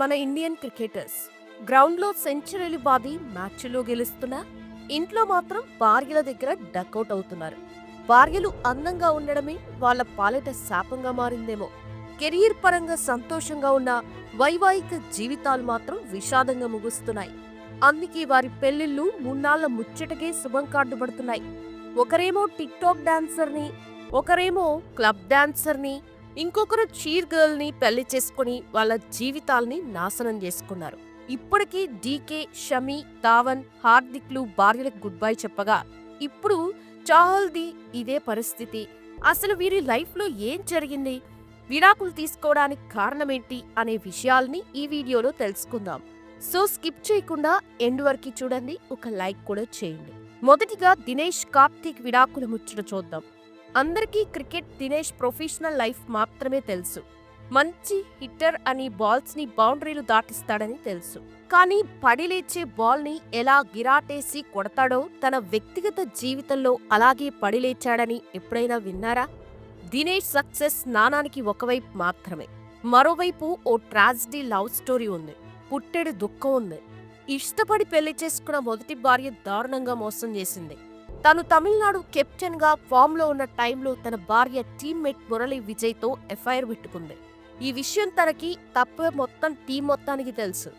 మన Indian cricketers గ్రౌండ్లో సెంచరీలు బాది మ్యాచ్లో గెలుస్తున్నా ఇంట్లో మాత్రం భార్యల దగ్గర డకౌట్ అవుతున్నారు. భార్యలు అందంగా ఉండడమే వాళ్ళ పాలిట శాపంగా మారిందేమో. కెరీర్ పరంగా సంతోషంగా ఉన్న వైవాహిక జీవితాలు మాత్రం విషాదంగా ముగుస్తున్నాయి. అందుకే వారి పెళ్ళిళ్ళు మున్నాళ్ళ ముచ్చటకే శుభం కార్డు పడుతున్నాయి ఒకరేమో టిక్ టాక్ డాన్సర్ ఒకరేమో క్లబ్ డాన్సర్ని ఇంకొకరు చీర్ గర్ల్ని పెళ్ళి చేసుకుని వాళ్ళ జీవితాల్ని నాశనం చేసుకున్నారు. ఇప్పటికీ డీకే షమి ధావన్ హార్దిక్లు భార్యలకు గుడ్ బై చెప్పగా ఇప్పుడు చాహల్ది ఇదే పరిస్థితి. అసలు వీరి లైఫ్లో ఏం జరిగింది? విడాకులు తీసుకోవడానికి కారణమేంటి అనే విషయాల్ని ఈ వీడియోలో తెలుసుకుందాం. సో స్కిప్ చేయకుండా ఎండ్ వరకు చూడండి ఒక లైక్ కూడా చేయండి. మొదటిగా దినేష్ కార్తీక్ విడాకుల ముచ్చట చూద్దాం. అందరికీ క్రికెట్ దినేష్ ప్రొఫెషనల్ లైఫ్ మాత్రమే తెలుసు. మంచి హిట్టర్ అని బాల్స్ని బౌండరీలు దాటిస్తాడని తెలుసు. కానీ పడిలేచే బాల్ని ఎలా గిరాటేసి కొడతాడో తన వ్యక్తిగత జీవితంలో అలాగే పడిలేచాడని ఎప్పుడైనా విన్నారా? దినేష్ సక్సెస్ నానానికి ఒకవైపు మాత్రమే. మరోవైపు ఓ ట్రాజిడీ లవ్ స్టోరీ ఉంది. పుట్టెడు దుఃఖం ఉంది. ఇష్టపడి పెళ్ళి చేసుకున్న మొదటి భార్య దారుణంగా మోసం చేసింది. తను తమిళనాడు కెప్టెన్గా ఫామ్లో ఉన్న టైంలో తన భార్య టీమ్మేట్ మురళి విజయ్తో ఎఫ్ఐఆర్ పెట్టుకుంది. ఈ విషయం తనకి తప్ప మొత్తం టీం మొత్తానికి తెలుసు.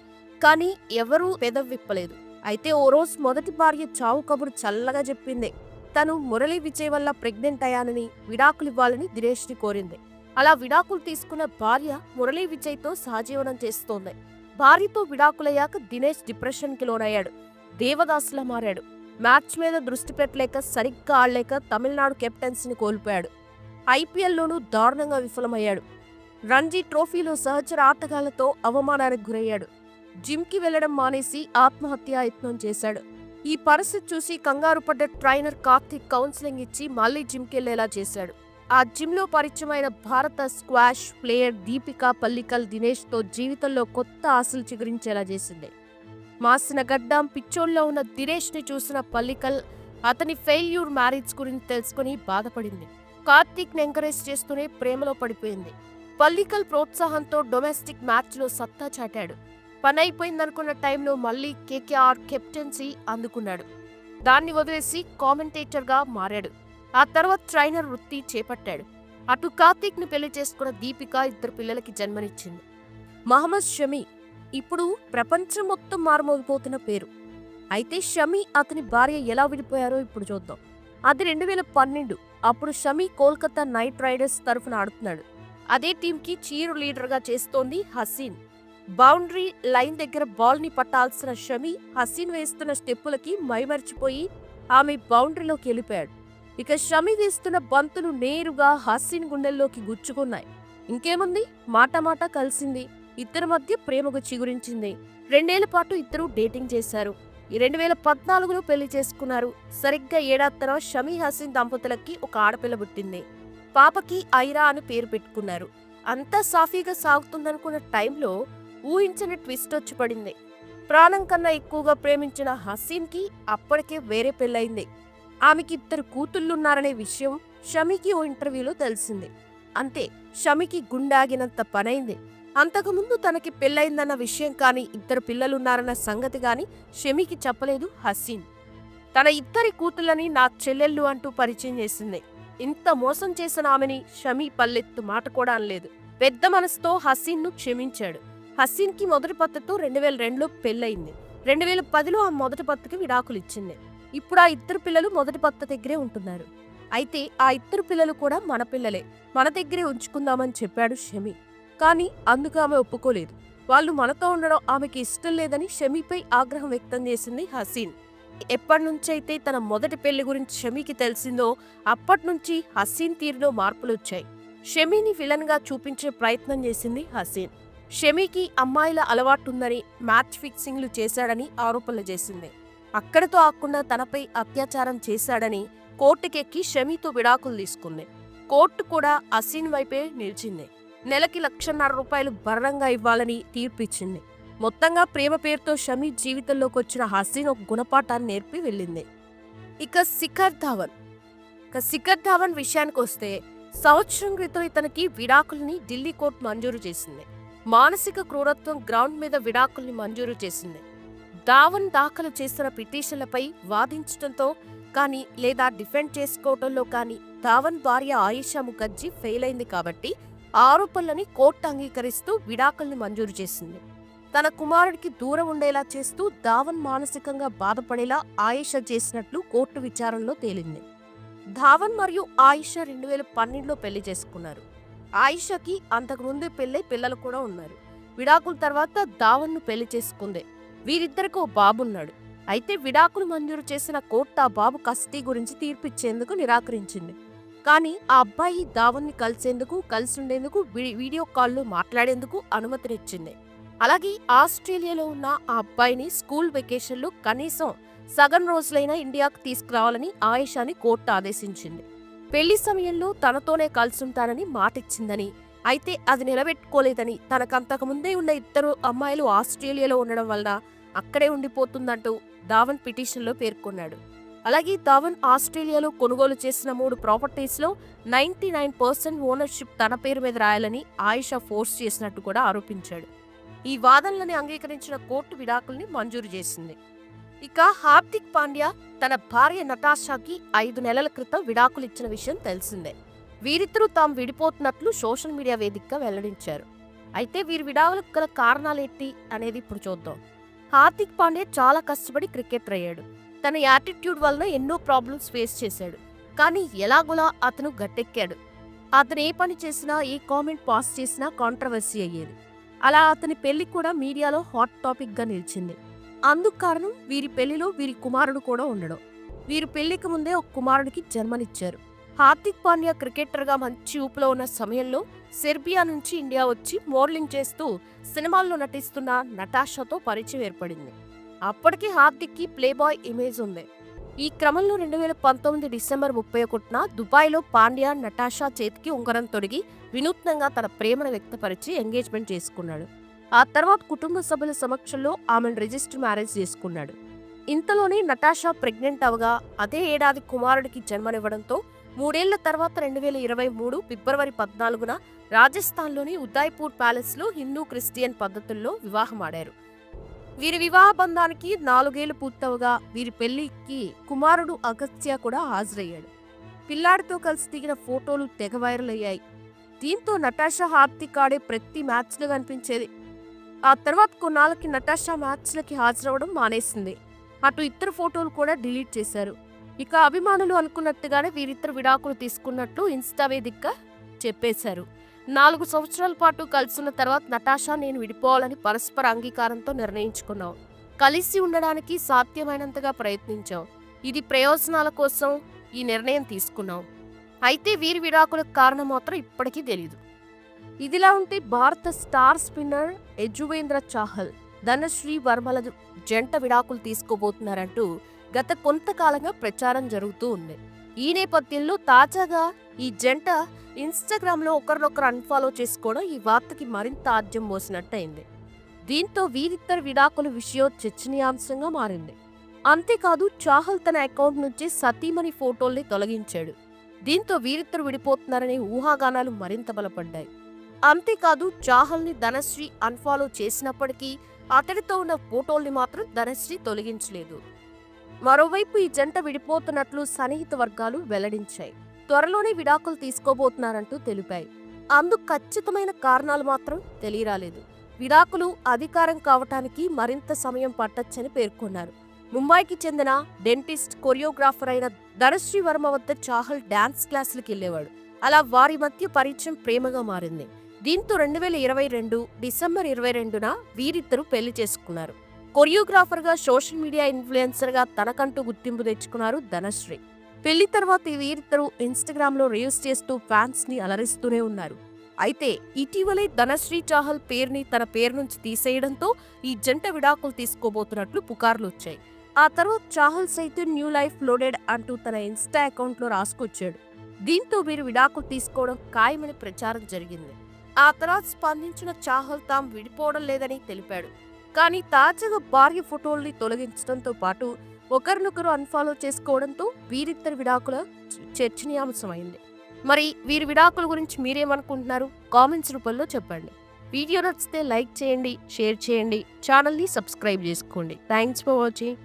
కానీ ఎవరూ పెదవిప్పలేదు. అయితే ఓ రోజు మొదటి భార్య చావు కబురు చల్లగా చెప్పింది. తను మురళి విజయ్ వల్ల ప్రెగ్నెంట్ అయ్యానని విడాకులు ఇవ్వాలని దినేష్ని కోరింది. అలా విడాకులు తీసుకున్న భార్య మురళీ విజయ్తో సహజీవనం చేస్తోంది. భార్యతో విడాకులయ్యాక దినేష్ డిప్రెషన్కి లోనయ్యాడు. దేవదాసులా మారాడు. మ్యాచ్ మీద దృష్టి పెట్టలేక సరిగ్గా ఆడలేక తమిళనాడు కెప్టెన్సీని కోల్పోయాడు. ఐపీఎల్లోనూ దారుణంగా విఫలమయ్యాడు. రంజీ ట్రోఫీలో సహచర ఆటగాళ్ళతో అవమానానికి గురయ్యాడు. జిమ్కి వెళ్ళడం మానేసి ఆత్మహత్యా యత్నం చేశాడు. ఈ పరిస్థితి చూసి కంగారు పడ్డ ట్రైనర్ కార్తిక్ కౌన్సిలింగ్ ఇచ్చి మళ్ళీ జిమ్కి వెళ్ళేలా చేశాడు. ఆ జిమ్లో పరిచయమైన భారత స్క్వాష్ ప్లేయర్ దీపికా పల్లికల్ దినేష్తో జీవితంలో కొత్త ఆశలు చిగురించేలా చేసింది. మాసిన గడ్డం పిచ్చోల్లో ఉన్న దినేష్ని చూసిన పల్లికల్ అతని ఫెయిల్యూర్ మ్యారేజ్ గురించి తెలుసుకుని బాధపడింది. కార్తీక్ని ఎంకరేజ్ చేస్తూనే ప్రేమలో పడిపోయింది. పల్లికల్ ప్రోత్సాహంతో డొమెస్టిక్ మ్యాచ్లో సత్తా చాటాడు. పని అయిపోయిందనుకున్న టైంలో మళ్ళీ కేకేఆర్ కెప్టెన్సీ అందుకున్నాడు. దాన్ని వదిలేసి కామెంటేటర్గా మారాడు. ఆ తర్వాత ట్రైనర్ వృత్తి చేపట్టాడు. అటు కార్తీక్ని పెళ్ళి చేసుకున్న దీపిక ఇద్దరు పిల్లలకి జన్మనిచ్చింది. మహమ్మద్ షమీ ఇప్పుడు ప్రపంచం మొత్తం మారుమోగిపోతున్న పేరు. అయితే షమి అతని భార్య ఎలా విడిపోయారో ఇప్పుడు చూద్దాం. అది రెండు వేల పన్నెండు. అప్పుడు షమి కోల్కతా నైట్ రైడర్స్ తరఫున ఆడుతున్నాడు. అదే టీంకి చీరు లీడర్గా చేస్తోంది హసీన్. బౌండరీ లైన్ దగ్గర బాల్ని పట్టాల్సిన షమి హసీన్ వేస్తున్న స్టెప్పులకి మైమర్చిపోయి ఆమె బౌండరీలోకి వెళ్ళిపోయాడు. ఇక షమి వేస్తున్న బంతులు నేరుగా హసీన్ గుండెల్లోకి గుచ్చుకున్నాయి. ఇంకేముంది? మాట మాట కలిసింది. ఇద్దరి మధ్య ప్రేమకు చిగురించింది. రెండేళ్ళ పాటు ఇద్దరు డేటింగ్ చేశారు. రెండు వేల పద్నాలుగులో పెళ్ళి చేసుకున్నారు. సరిగ్గా ఏడాది తర్వాత షమీ హసీన్ దంపతులకి ఒక ఆడపిల్ల పుట్టింది. పాపకి ఐరా అని పేరు పెట్టుకున్నారు. అంతా సాఫీగా సాగుతుందనుకున్న టైంలో ఊహించని ట్విస్ట్ వచ్చి పడింది. ప్రాణం కన్నా ఎక్కువగా ప్రేమించిన హసీన్కి అప్పటికే వేరే పెళ్ళయింది. ఆమెకి ఇద్దరు కూతుళ్ళున్నారనే విషయం షమికి ఓ ఇంటర్వ్యూలో తెలిసింది. అంతే షమికి గుండాగినంత పనైంది. అంతకుముందు తనకి పెళ్ళయిందన్న విషయం కానీ ఇద్దరు పిల్లలున్నారన్న సంగతి గాని షమికి చెప్పలేదు హసీన్ తన ఇద్దరి కూతుళ్ళని నా చెల్లెళ్ళు అంటూ పరిచయం చేసింది. ఇంత మోసం చేసిన ఆమెని షమీ పల్లెత్తు మాట కూడా అనలేదు. పెద్ద మనసుతో హసీన్ను క్షమించాడు. హసీన్కి మొదటి పత్రతో రెండు వేల రెండులో పెళ్ళయింది. రెండు వేల పదిలో ఆ మొదటి పత్రకి విడాకులు ఇచ్చింది. ఇప్పుడు ఆ ఇద్దరు పిల్లలు మొదటి పత్త దగ్గరే ఉంటున్నారు. అయితే ఆ ఇద్దరు పిల్లలు కూడా మన పిల్లలే. మన దగ్గరే ఉంచుకుందామని చెప్పాడు షమీ. కానీ అందుకు ఆమె ఒప్పుకోలేదు. వాళ్ళు మనతో ఉండడం ఆమెకి ఇష్టం లేదని షమీపై ఆగ్రహం వ్యక్తం చేసింది హసీన్. ఎప్పటి నుంచైతే తన మొదటి పెళ్ళి గురించి షమీకి తెలిసిందో అప్పటి నుంచి హసీన్ తీరులో మార్పులు వచ్చాయి. షమీని విలన్గా చూపించే ప్రయత్నం చేసింది హసీన్. షమీకి అమ్మాయిల అలవాటుందని మ్యాచ్ ఫిక్సింగ్లు చేశాడని ఆరోపణలు చేసింది. అక్కడితో ఆకుండా తనపై అత్యాచారం చేశాడని కోర్టుకెక్కి షమీతో విడాకులు తీసుకుంది. కోర్టు కూడా హసీన్ వైపే నిలిచింది. నెలకి లక్షన్నర రూపాయలు భరణంగా ఇవ్వాలని తీర్పిచ్చింది. మొత్తంగా ప్రేమ పేరుతో షమీ జీవితంలోకి వచ్చిన హసీన్ ఒక గుణపాఠాన్ని నేర్పి వెళ్ళింది. ఇక శిఖర్ ధావన్. ఇక శిఖర్ ధావన్ విషయానికి వస్తే సంవత్సరం క్రితం ఇతనికి విడాకుల్ని ఢిల్లీ కోర్టు మంజూరు చేసింది. మానసిక క్రూరత్వం గ్రౌండ్ మీద విడాకుల్ని మంజూరు చేసింది. ధావన్ దాఖలు చేసిన పిటిషన్లపై వాదించడంతో కానీ లేదా డిఫెండ్ చేసుకోవడంలో కానీ ధావన్ భార్య ఆయిషా ముఖర్జీ ఫెయిల్ అయింది కాబట్టి ఆరోపణలని కోర్టు అంగీకరిస్తూ విడాకుల్ని మంజూరు చేసింది. తన కుమారుడికి దూరం ఉండేలా చేస్తూ ధావన్ మానసికంగా బాధపడేలా ఆయిషా చేసినట్లు కోర్టు విచారణలో తేలింది. ధావన్ మరియు ఆయిషా రెండు వేల పన్నెండులో పెళ్ళి చేసుకున్నారు. ఆయిషాకి అంతకుముందే పెళ్ళై పిల్లలు కూడా ఉన్నారు. విడాకుల తర్వాత ధావన్ను పెళ్ళి చేసుకుంది. వీరిద్దరికి ఓ బాబున్నాడు. అయితే విడాకులు మంజూరు చేసిన కోర్టు ఆ బాబు కస్టీ గురించి తీర్పిచ్చేందుకు నిరాకరించింది. కానీ ఆ అబ్బాయి ధావన్ని కలిసేందుకు కలిసి ఉండేందుకు వీడియో కాల్లో మాట్లాడేందుకు అనుమతినిచ్చింది. అలాగే ఆస్ట్రేలియాలో ఉన్న ఆ అబ్బాయిని స్కూల్ వెకేషన్లో కనీసం సగం రోజులైనా ఇండియాకు తీసుకురావాలని ఆయేషాని కోర్టు ఆదేశించింది. పెళ్ళి సమయంలో తనతోనే కలుసుంటానని మాటిచ్చిందని అయితే అది నిలబెట్టుకోలేదని తనకంతకు ముందే ఉన్న ఇద్దరు అమ్మాయిలు ఆస్ట్రేలియాలో ఉండడం వల్ల అక్కడే ఉండిపోతుందంటూ ధావన్ పిటిషన్లో పేర్కొన్నాడు. అలాగే ధవన్ ఆస్ట్రేలియాలో కొనుగోలు చేసిన మూడు ప్రాపర్టీస్లో నైన్టీ నైన్ పర్సెంట్ ఓనర్షిప్ తన పేరు మీద రాయాలని ఆయిషా ఫోర్స్ చేసినట్టు కూడా ఆరోపించాడు. ఈ వాదనలని అంగీకరించిన కోర్టు విడాకుల్ని మంజూరు చేసింది. ఇక హార్దిక్ పాండ్యా తన భార్య నటాషాకి ఐదు నెలల క్రితం విడాకులిచ్చిన విషయం తెలిసిందే. వీరిద్దరూ తాము విడిపోతున్నట్లు సోషల్ మీడియా వేదికగా వెల్లడించారు. అయితే వీరి విడాకులకు గల కారణాలేంటి అనేది ఇప్పుడు చూద్దాం. హార్దిక్ పాండ్యా చాలా కష్టపడి క్రికెటర్ అయ్యాడు. తన యాటిట్యూడ్ వలన ఎన్నో ప్రాబ్లమ్స్ ఫేస్ చేశాడు. కానీ ఎలాగోలా అతను గట్టెక్కాడు. అతను ఏ పని చేసినా ఏ కామెంట్ పాస్ చేసినా కాంట్రవర్సీ అయ్యేది. అలా అతని పెళ్ళి కూడా మీడియాలో హాట్ టాపిక్గా నిలిచింది. అందుకు కారణం వీరి పెళ్ళిలో వీరి కుమారుడు కూడా ఉండడం. వీరి పెళ్ళికి ముందే ఒక కుమారుడికి జన్మనిచ్చారు. హార్దిక్ పాండ్యా క్రికెటర్గా మంచి ఊపులో ఉన్న సమయంలో సెర్బియా నుంచి ఇండియా వచ్చి మోడలింగ్ చేస్తూ సినిమాల్లో నటిస్తున్న నటాషాతో పరిచయం ఏర్పడింది. అప్పటికి హార్దిక్కి ప్లేబాయ్ ఇమేజ్ ఉంది. ఈ క్రమంలో రెండు వేల పంతొమ్మిది డిసెంబర్ ముప్పై ఒకటిన దుబాయ్లో పాండ్యా నటాషా చేతికి ఉంగరం తొడిగి వినూత్నంగా తన ప్రేమను వ్యక్తపరిచి ఎంగేజ్మెంట్ చేసుకున్నాడు. ఆ తర్వాత కుటుంబ సభ్యుల సమక్షంలో ఆమెను రిజిస్టర్ మ్యారేజ్ చేసుకున్నాడు. ఇంతలోనే నటాషా ప్రెగ్నెంట్ అవగా అదే ఏడాది కుమారుడికి జన్మనివ్వడంతో మూడేళ్ళ తర్వాత రెండు వేల ఇరవై మూడు ఫిబ్రవరి పద్నాలుగున రాజస్థాన్లోని ఉదయ్పూర్ ప్యాలెస్లో హిందూ క్రిస్టియన్ పద్ధతుల్లో వివాహమాడారు. వీరి వివాహ బంధానికి నాలుగేళ్ళు పూర్తవగా వీరి పెళ్ళికి కుమారుడు అగస్త్య కూడా హాజరయ్యాడు. పిల్లాడితో కలిసి దిగిన ఫోటోలు తెగ వైరల్ అయ్యాయి. దీంతో నటాషా హార్దిక్ ఆడే ప్రతి మ్యాచ్లో కనిపించేది. ఆ తర్వాత కొన్నాళ్ళకి నటాషా మ్యాచ్లకి హాజరవడం మానేసింది. అటు ఇద్దరు ఫోటోలు కూడా డిలీట్ చేశారు. ఇక అభిమానులు అనుకున్నట్టుగానే వీరిద్దరు విడాకులు తీసుకున్నట్లు ఇన్స్టా వేదికగా చెప్పేశారు. నాలుగు సంవత్సరాల పాటు కలుసున్న తర్వాత నటాషా నేను విడిపోవాలని పరస్పర అంగీకారంతో నిర్ణయించుకున్నాం కలిసి ఉండడానికి సాధ్యమైనంతగా ప్రయత్నించాం ఇది ప్రయోజనాల కోసం ఈ నిర్ణయం తీసుకున్నాం అయితే వీరి విడాకులకు కారణం మాత్రం ఇప్పటికీ తెలియదు ఇదిలా ఉంటే భారత స్టార్ స్పిన్నర్ యజువేంద్ర చాహల్ ధనశ్రీ వర్మల జంట విడాకులు తీసుకోబోతున్నారంటూ గత కొంతకాలంగా ప్రచారం జరుగుతూ ఉంది. ఈ నేపథ్యంలో తాజాగా ఈ జంట ఇన్స్టాగ్రామ్లో ఒకరినొకరు అన్ఫాలో చేసుకోవడం ఈ వార్తకి మరింత ఆద్యం మోసినట్టయింది. దీంతో వీరిద్దరు విడాకుల విషయం చర్చనీయాంశంగా మారింది. అంతేకాదు చాహల్ తన అకౌంట్ నుంచి సతీమణి ఫోటోల్ని తొలగించాడు. దీంతో వీరిద్దరు విడిపోతున్నారనే ఊహాగానాలు మరింత బలపడ్డాయి. అంతేకాదు చాహల్ని ధనశ్రీ అన్ఫాలో చేసినప్పటికీ అతడితో ఉన్న ఫోటోల్ని మాత్రం ధనశ్రీ తొలగించలేదు. మరోవైపు ఈ జంట విడిపోతున్నట్లు సన్నిహిత వర్గాలు వెల్లడించాయి. త్వరలోనే విడాకులు తీసుకోబోతున్నారంటూ తెలిపాయి. అందుకు ఖచ్చితమైన కారణాలు మాత్రం తెలియరాలేదు. విడాకులు అధికారం కావటానికి మరింత సమయం పట్టొచ్చని పేర్కొన్నారు. ముంబైకి చెందిన డెంటిస్ట్ కొరియోగ్రాఫర్ అయిన ధనశ్రీ వర్మ వద్ద చాహల్ డాన్స్ క్లాసులకు వెళ్ళేవాడు. అలా వారి మధ్య పరిచయం ప్రేమగా మారింది. దీంతో రెండు వేల ఇరవై రెండు డిసెంబర్ ఇరవై రెండున వీరిద్దరూ పెళ్ళి చేసుకున్నారు. కొరియోగ్రాఫర్గా సోషల్ మీడియా ఇన్ఫ్లుయెన్సర్గా తనకంటూ గుర్తింపు తెచ్చుకున్నారు ధనశ్రీ. పెళ్ళి తర్వాత వీరిద్దరూ ఇన్స్టాగ్రామ్లో రీల్స్ చేస్తూ ఫ్యాన్స్ని అలరిస్తూనే ఉన్నారు. అయితే ఇటీవలే ధనశ్రీ చాహల్ పేరుని తన పేరు నుంచి తీసేయడంతో ఈ జంట విడాకులు తీసుకోబోతున్నట్లు పుకార్లు వచ్చాయి. ఆ తర్వాత చాహల్ సైతం న్యూ లైఫ్ లోడెడ్ అంటూ తన ఇన్స్టా అకౌంట్లో రాసుకొచ్చాడు. దీంతో వీరు విడాకులు తీసుకోవడం ఖాయమని ప్రచారం జరిగింది. ఆ తర్వాత స్పందించిన చాహల్ తాము విడిపోవడం లేదని తెలిపాడు. కానీ తాజాగా భార్య ఫోటోల్ని తొలగించడంతో పాటు ఒకరినొకరు అన్ఫాలో చేసుకోవడంతో వీరిద్దరి విడాకుల చర్చనీయాంశమైంది. మరి వీరి విడాకుల గురించి మీరేమనుకుంటున్నారు? కామెంట్స్ రూపంలో చెప్పండి. వీడియో నచ్చితే లైక్ చేయండి షేర్ చేయండి ఛానల్ని సబ్స్క్రైబ్ చేసుకోండి. Thanks for watching.